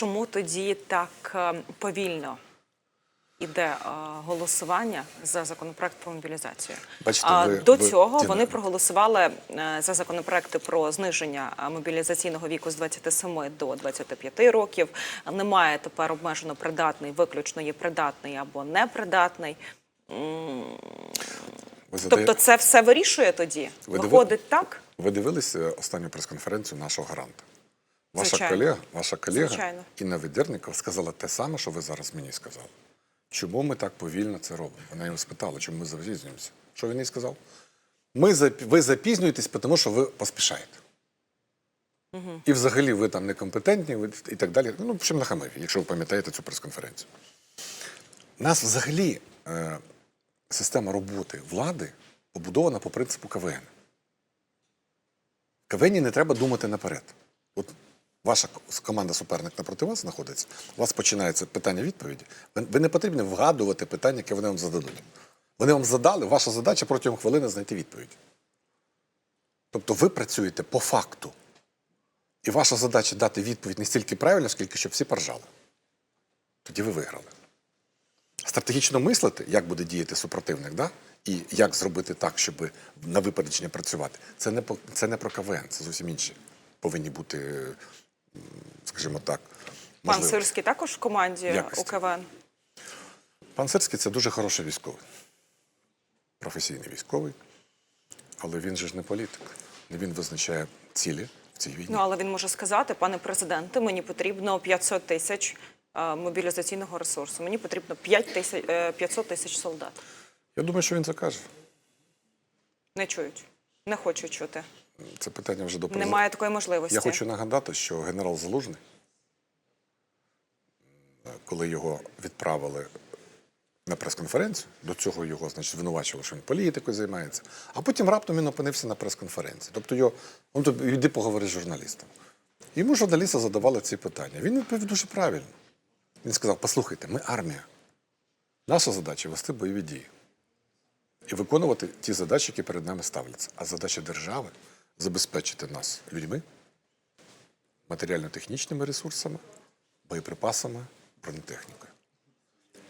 чому тоді так е, повільно іде е, голосування за законопроект про мобілізацію? Бачите, ви- до цього Діна. вони проголосували е, за законопроекти про зниження мобілізаційного віку з 27 до 25 років. Немає тепер обмежено придатний, виключно є придатний або непридатний. Ви, задає- Тобто, це все вирішує тоді? Ви диви- Виходить так? ви дивились е, останню прес-конференцію нашого гаранта? Ваша Звичайно. колега, ваша колега Звичайно. Інна Ведерникова сказала те саме, що ви зараз мені сказали. Чому ми так повільно це робимо? Вона його спитала, чому ми запізнюємося. Що він їй сказав? Ми ви запізнюєтесь, тому що ви поспішаєте. І взагалі ви там некомпетентні ви, і так далі. Ну, в общем, нахамив, якщо ви пам'ятаєте цю прес-конференцію. Нас взагалі е, система роботи влади побудована по принципу КВН. В КВН не треба думати наперед. Ваша команда суперник напроти вас знаходиться, у вас починається питання-відповіді. Ви, ви не потрібно вгадувати питання, яке вони вам зададуть. Вони вам задали, ваша задача протягом хвилини знайти відповідь. Тобто ви працюєте по факту. І ваша задача дати відповідь не стільки правильно, скільки щоб всі поржали. Тоді ви виграли. Стратегічно мислити, як буде діяти супротивник, да? і як зробити так, щоб на випередження працювати, це не, це не про КВН, це зовсім інші. Повинні бути, м, скажімо так, Пан. Сирський також в команді Якості. у КВН. Пан Сирський це дуже хороший військовий, професійний військовий, але він же ж не політик. Не він визначає цілі в цій війні. Ну але він може сказати, пане президенте, мені потрібно 500 тисяч е, мобілізаційного ресурсу. Мені потрібно 5 тисяч, е, 500 тисяч солдат. Я думаю, що він це каже. Не чують, не хочуть чути. Це питання вже до президента. Немає такої можливості. Я хочу нагадати, що генерал Залужний, коли його відправили на прес-конференцію, до цього його значить, звинувачували, що він політикою займається, а потім раптом він опинився на прес-конференції. Тобто його, он тут йди поговори з журналістом. Йому журналісти задавали ці питання. Він відповів дуже правильно. Він сказав: послухайте, ми армія. Наша задача вести бойові дії і виконувати ті задачі, які перед нами ставляться. А задача держави забезпечити нас людьми, матеріально-технічними ресурсами, боєприпасами, бронетехнікою.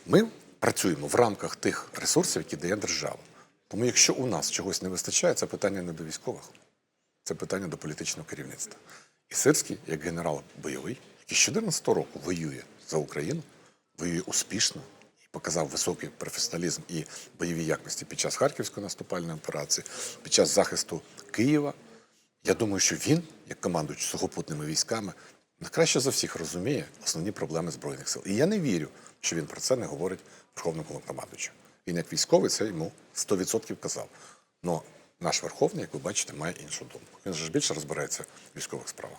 Ми працюємо в рамках тих ресурсів, які дає держава. Тому якщо у нас чогось не вистачає, це питання не до військових, це питання до політичного керівництва. І Сирський, як генерал бойовий, який з 14 року воює за Україну, воює успішно і показав високий професіоналізм і бойові якості під час Харківської наступальної операції, під час захисту Києва. Я думаю, що він, як командуючий сухопутними військами, найкраще за всіх розуміє основні проблеми Збройних сил. І я не вірю, що він про це не говорить Верховному Головнокомандуючому. Він як військовий це йому 100% казав. Но наш Верховний, як ви бачите, має іншу думку. Він же більше розбирається в військових справах.